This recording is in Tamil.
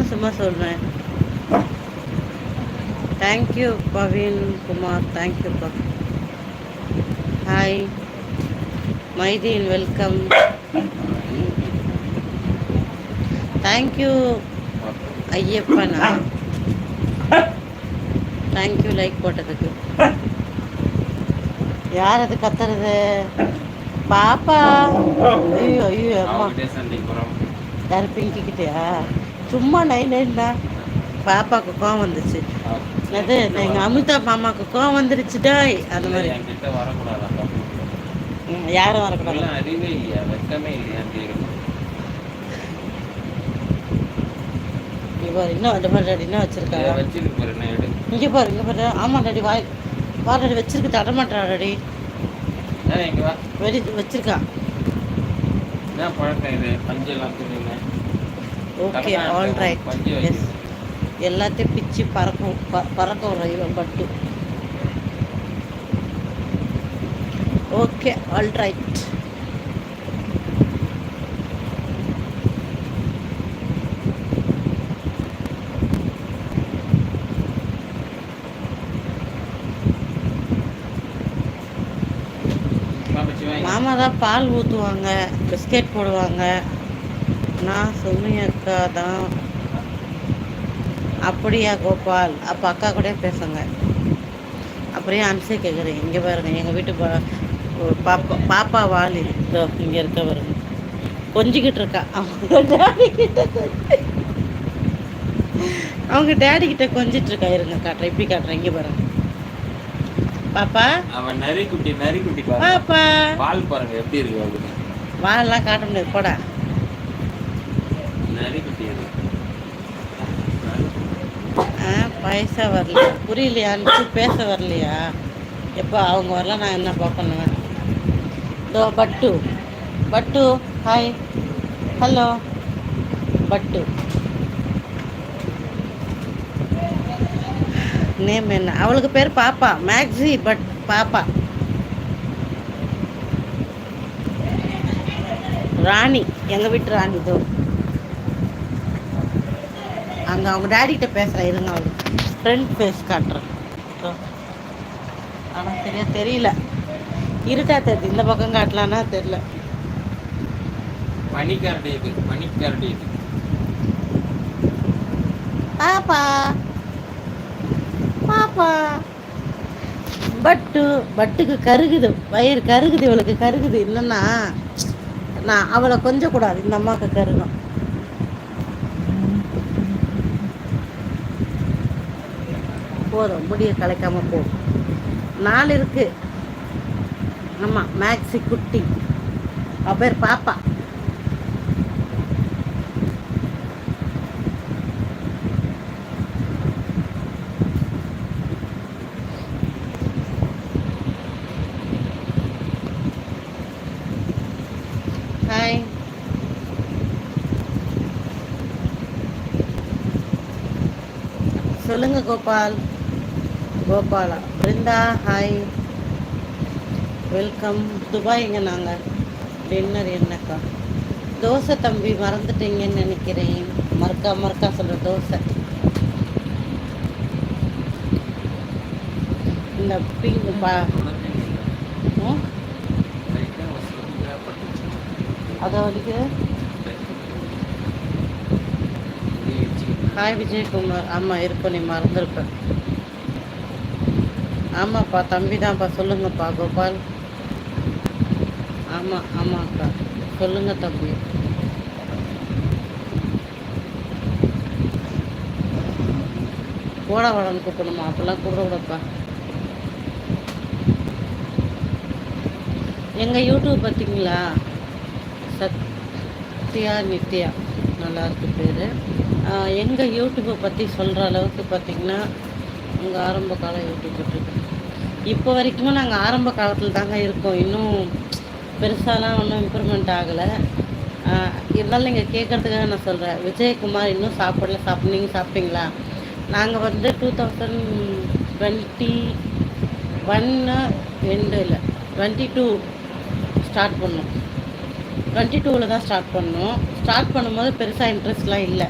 நானும் சும்மா சொல்கிறேன் thank you Paveen Kumar thank you பா hi Maideen welcome thank you ஐயப்பனா thank you like போட்டதுக்கு. யார் அது கத்துறது? பாப்பா. ஐயோ ஐயோ அம்மா. யார் பிங்கி கிட்டயா? சும்மா நை நைன்னா பாப்பாவுக்கு கோவம் வந்துச்சு. அது எங்கள் அமிதா மாமாவுக்கு கோவம் வந்துருச்சுடா அந்த மாதிரி. யாரும் வரக்கூடாது. அறிவே இல்லையா? வெக்கமே இல்லையா பாரு இன்னும் அந்த மாதிரி டாடி பாரு என்ன எடு. இங்கே பாரு இங்கே பாரு. ஆமாம் டாடி வாய் வா டாடி வச்சிருக்கு தடமாட்டா டாடி வெடி வச்சிருக்கான் என்ன பழக்கம் இது? பஞ்சு எல்லாம் துணிங்க ஓகே ஆல் ரைட் எஸ் எல்லாத்தையும் பிச்சு பறக்கும் பறக்க விட்ற இவன் பட்டு. ஓகே ஆல் ரைட் மாமா தான் பால் ஊற்றுவாங்க பிஸ்கெட் போடுவாங்க. நான் சுமி அக்கா தான். அப்படியா கோபால்? அப்போ அக்கா கூட பேசுங்க. அப்படியே அனுசை கேட்குறேன் இங்கே பாருங்க எங்கள் வீட்டு பா பாப்பா பாப்பா வாலி இதோ. இங்கே இருக்க பாருங்க. கொஞ்சிக்கிட்டு இருக்கா. அவங்க டேடி கிட்ட அவங்க டேடி கிட்ட கொஞ்சிட்டு இருக்கா. இருங்க காட்டுறேன் இப்படி காட்டுறேன். இங்கே பாருங்க. பாப்பா? அவன் நரி குட்டி நரி குட்டி பாப்பா. பால் பாருங்க எப்படி இருக்கு வாழலாம் காட்ட முடியாது. போடா. ஆ பைசா வரல புரியலையான்னு பேச வரலையா? எப்போ அவங்க வரல நான் என்னப்பா பண்ணுவேன்? தோ பட்டு. பட்டு ஹாய் ஹலோ பட்டு. நேம் என்ன? அவளுக்கு பேர் பாப்பா. மேக்ஸி பட் பாப்பா. ராணி. எங்கள் வீட்டு ராணி தோ அங்கே அவங்க டேடி கிட்ட பேசுகிறேன் இருங்க அவளுக்கு ஃப்ரண்ட் ஃபேஸ் காட்டுறேன். ஆனால் சரியா தெரியல. இருட்டா தெரியுது இந்த பக்கம் காட்டலான்னா தெரியல. பனிக்கரடி இது பனிக்கரடி இது. பாப்பா. பாப்பா. பட்டு பட்டுக்கு கருகுது வயிறு கருகுது இவளுக்கு கருகுது. என்னன்னா நான் அவளை கொஞ்சம் கூடாது இந்த அம்மாவுக்கு கருகும் போதும். முடிய கலைக்காம போகும் நாலு இருக்கு. ஆமா மேக்ஸி குட்டி. அவ பேர் பாப்பா. ஹாய் சொல்லுங்க கோபால். கோபாலா. பிருந்தா ஹாய் வெல்கம் துபாய்ங்க நாங்கள் டின்னர் என்னக்கா? தோசை தம்பி மறந்துட்டீங்கன்னு நினைக்கிறேன். மறுக்கா மறுக்கா சொல்கிற தோசை. இந்த பிங்கு பா அதை வந்து ஹாய் விஜயகுமார். ஆமாம் இருப்ப நீ மறந்துருப்பேன் ஆமாப்பா தம்பி தான்ப்பா சொல்லுங்கப்பா கோபால். ஆமாம் ஆமாக்கா. சொல்லுங்க தம்பி. போட வடன்னு கூப்பிடணுமா? அப்பெல்லாம் கூப்பிடக்கூடாப்பா எங்கள் யூடியூப் பார்த்தீங்களா? சத்யா நித்யா. நல்லாயிருக்கு பேர். எங்கள் யூடியூப்பை பற்றி சொல்கிற அளவுக்கு பார்த்தீங்கன்னா உங்கள் ஆரம்ப கால யூடியூப் இருக்கு இப்போ வரைக்குமே நாங்கள் ஆரம்ப காலத்தில் தாங்க இருக்கோம். இன்னும் பெருசாலாம் ஒன்றும் இம்ப்ரூவ்மெண்ட் ஆகலை. இருந்தாலும் நீங்கள் கேட்குறதுக்காக நான் சொல்கிறேன் விஜயகுமார் இன்னும் சாப்பிடல. சாப்பிட நீங்கள் சாப்பிட்டீங்களா? நாங்கள் வந்து டூ தௌசண்ட் டுவெண்ட்டி ஒன்று ரெண்டு இல்லை டுவெண்ட்டி டூ ஸ்டார்ட் பண்ணோம். டுவெண்ட்டி டூவில் தான் ஸ்டார்ட் பண்ணோம். ஸ்டார்ட் பண்ணும்போது பெருசாக இன்ட்ரெஸ்ட்லாம் இல்லை.